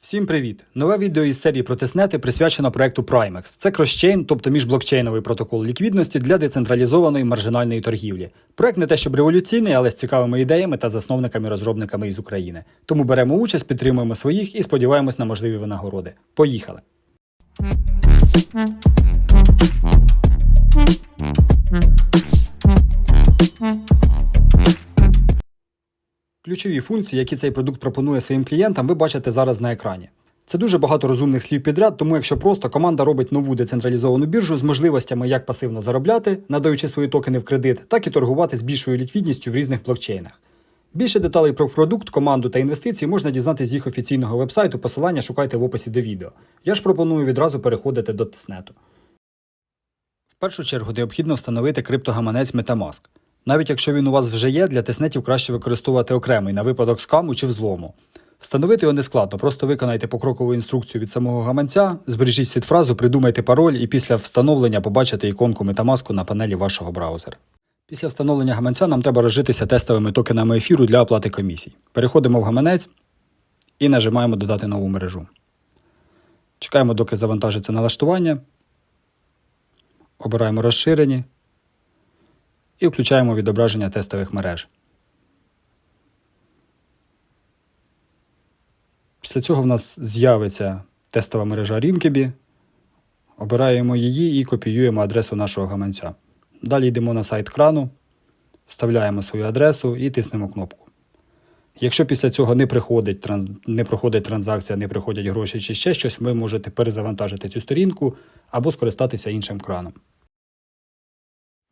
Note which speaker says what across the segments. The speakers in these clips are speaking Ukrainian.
Speaker 1: Всім привіт! Нове відео із серії про тиснети присвячено проекту Primex. Це кросчейн, тобто міжблокчейновий протокол ліквідності для децентралізованої маржинальної торгівлі. Проект не те, щоб революційний, але з цікавими ідеями та засновниками-розробниками із України. Тому беремо участь, підтримуємо своїх і сподіваємось на можливі винагороди. Поїхали! Ключові функції, які цей продукт пропонує своїм клієнтам, ви бачите зараз на екрані. Це дуже багато розумних слів підряд, тому якщо просто команда робить нову децентралізовану біржу з можливостями як пасивно заробляти, надаючи свої токени в кредит, так і торгувати з більшою ліквідністю в різних блокчейнах. Більше деталей про продукт, команду та інвестиції можна дізнатися з їх офіційного вебсайту, посилання шукайте в описі до відео. Я ж пропоную відразу переходити до тиснету. В першу чергу необхідно встановити криптогаманець Metamask. Навіть якщо він у вас вже є, для тиснетів краще використовувати окремий на випадок скаму чи взлому. Встановити його не складно, просто виконайте покрокову інструкцію від самого гаманця, збережіть сід-фразу, придумайте пароль і після встановлення побачите іконку Metamask на панелі вашого браузера. Після встановлення гаманця нам треба розжитися тестовими токенами ефіру для оплати комісій. Переходимо в гаманець і нажимаємо Додати нову мережу. Чекаємо, доки завантажиться налаштування. Обираємо розширені і включаємо відображення тестових мереж. Після цього в нас з'явиться тестова мережа Rinkeby. Обираємо її і копіюємо адресу нашого гаманця. Далі йдемо на сайт крану, вставляємо свою адресу і тиснемо кнопку. Якщо після цього не приходить, не проходить транзакція, не приходять гроші чи ще щось, ви можете перезавантажити цю сторінку або скористатися іншим краном.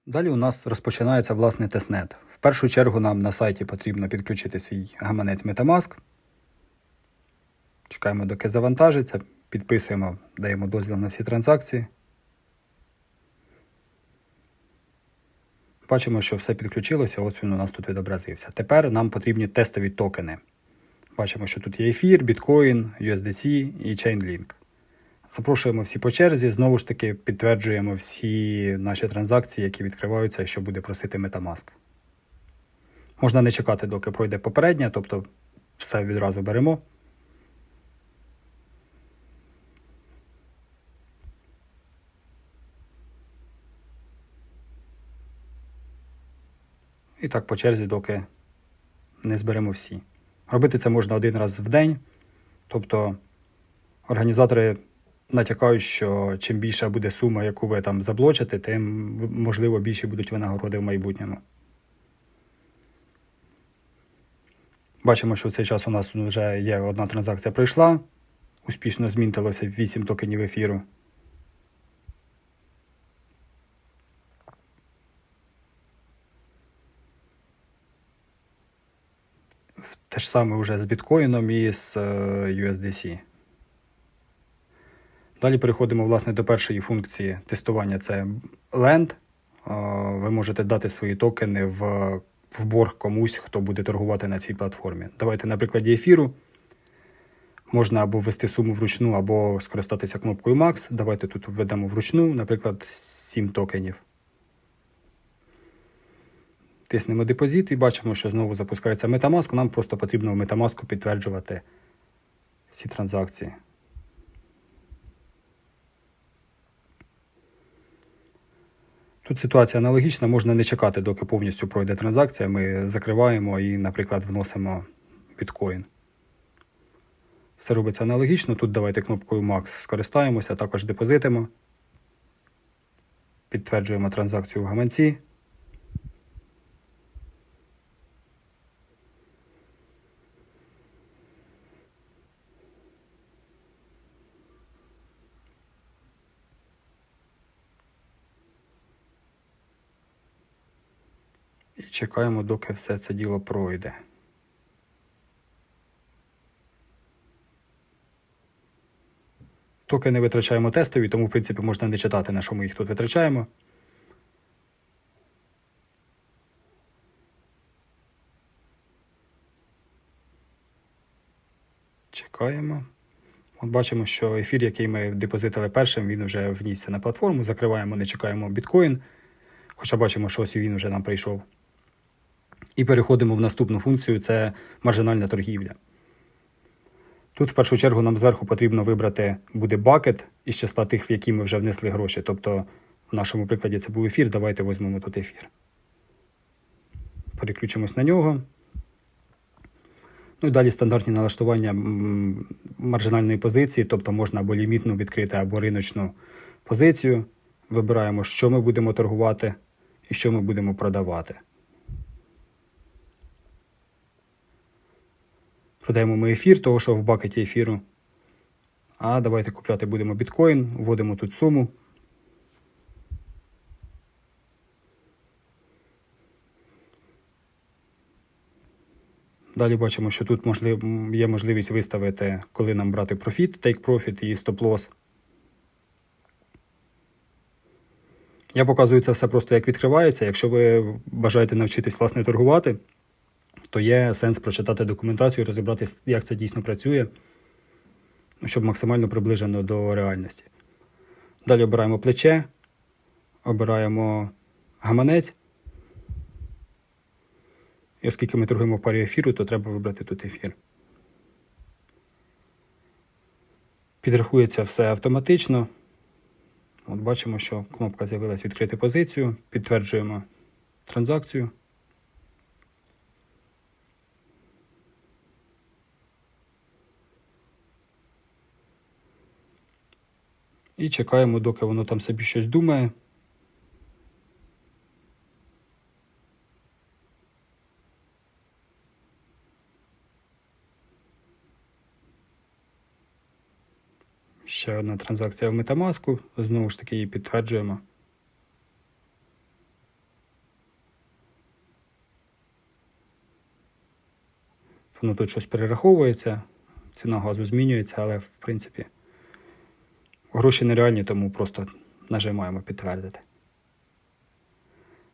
Speaker 1: Далі у нас розпочинається власний тестнет. В першу чергу нам на сайті потрібно підключити свій гаманець Metamask. Чекаємо, доки завантажиться, підписуємо, даємо дозвіл на всі транзакції. Бачимо, що все підключилося, ось він у нас тут відобразився. Тепер нам потрібні тестові токени. Бачимо, що тут є ефір, біткоін, USDC і Chainlink. Запрошуємо всі по черзі, знову ж таки підтверджуємо всі наші транзакції, які відкриваються, що буде просити Metamask. Можна не чекати, доки пройде попередня, тобто все відразу беремо. І так по черзі, доки не зберемо всі. Робити це можна один раз в день. Тобто організатори натякають, що чим більша буде сума, яку ви там заблочите, тим можливо більші будуть винагороди в майбутньому. Бачимо, що в цей час у нас вже є одна транзакція пройшла. Успішно змінтилося 8 токенів ефіру. Те ж саме вже з біткоїном і з е, USDC. Далі переходимо власне до першої функції тестування це Lend. Ви можете дати свої токени в, в борг комусь, хто буде торгувати на цій платформі. Давайте на прикладі ефіру. Можна або ввести суму вручну, або скористатися кнопкою Max. Давайте тут введемо вручну, наприклад, 7 токенів. Тиснемо депозит і бачимо, що знову запускається Metamask. Нам просто потрібно в Metamask підтверджувати всі транзакції. Тут ситуація аналогічна, можна не чекати, доки повністю пройде транзакція. Ми закриваємо і, наприклад, вносимо біткоін. Все робиться аналогічно. Тут давайте кнопкою Max скористаємося, також депозитимо. Підтверджуємо транзакцію в гаманці. І чекаємо, доки все це діло пройде. Токени витрачаємо тестові, тому, в принципі, можна не читати, на що ми їх тут витрачаємо. Чекаємо. От бачимо, що ефір, який ми депозитили першим, він вже внісся на платформу. Закриваємо, не чекаємо біткоін. Хоча бачимо, що ось він вже нам прийшов. І переходимо в наступну функцію це маржинальна торгівля. Тут в першу чергу нам зверху потрібно вибрати буде бакет із числа тих, в які ми вже внесли гроші. Тобто, в нашому прикладі це був ефір. Давайте візьмемо тут ефір. Переключимось на нього. Ну і далі стандартні налаштування маржинальної позиції, тобто можна або лімітну відкрити, або риночну позицію. Вибираємо, що ми будемо торгувати і що ми будемо продавати. Продаємо ми ефір, того що в бакеті ефіру. А давайте купляти будемо біткоін, вводимо тут суму. Далі бачимо, що тут можлив, є можливість виставити, коли нам брати профіт, take profit і стоп-лосс. Я показую це все просто як відкривається. Якщо ви бажаєте навчитись власне торгувати, то є сенс прочитати документацію, розібратися, як це дійсно працює, ну, щоб максимально приближено до реальності. Далі обираємо плече, обираємо гаманець. І оскільки ми торгуємо в парі ефіру, то треба вибрати тут ефір. Підрахується все автоматично. От бачимо, що кнопка з'явилась відкрити позицію. Підтверджуємо транзакцію. І чекаємо, доки воно там собі щось думає. Ще одна транзакція в Metamask. Знову ж таки її підтверджуємо. Воно тут щось перераховується, ціна газу змінюється, але в принципі гроші нереальні, тому просто нажимаємо підтвердити.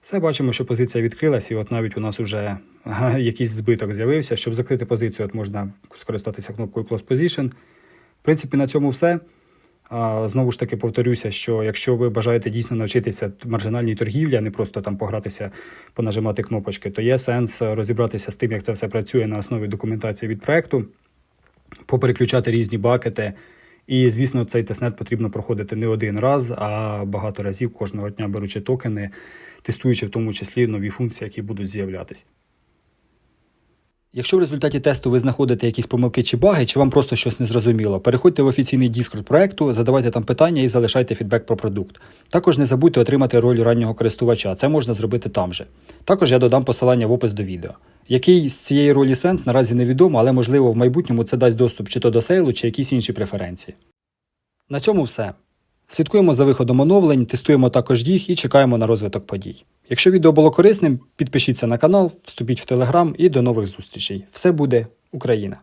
Speaker 1: Все бачимо, що позиція відкрилась, і от навіть у нас вже якийсь збиток з'явився. Щоб закрити позицію, от можна скористатися кнопкою Close Position. В принципі, на цьому все. Знову ж таки повторюся, що якщо ви бажаєте дійсно навчитися маржинальній торгівлі, а не просто там погратися, понажимати кнопочки, то є сенс розібратися з тим, як це все працює на основі документації від проекту, попереключати різні бакети. І, звісно, цей тестнет потрібно проходити не один раз, а багато разів кожного дня беручи токени, тестуючи в тому числі нові функції, які будуть з'являтися. Якщо в результаті тесту ви знаходите якісь помилки чи баги, чи вам просто щось не зрозуміло, переходьте в офіційний Discord проекту, задавайте там питання і залишайте фідбек про продукт. Також не забудьте отримати роль раннього користувача, це можна зробити там же. Також я додам посилання в опис до відео. Який з цієї ролі сенс наразі невідомо, але можливо в майбутньому це дасть доступ чи то до сейлу, чи якісь інші преференції. На цьому все. Слідкуємо за виходом оновлень, тестуємо також їх і чекаємо на розвиток подій. Якщо відео було корисним, підпишіться на канал, вступіть в телеграм і до нових зустрічей. Все буде Україна!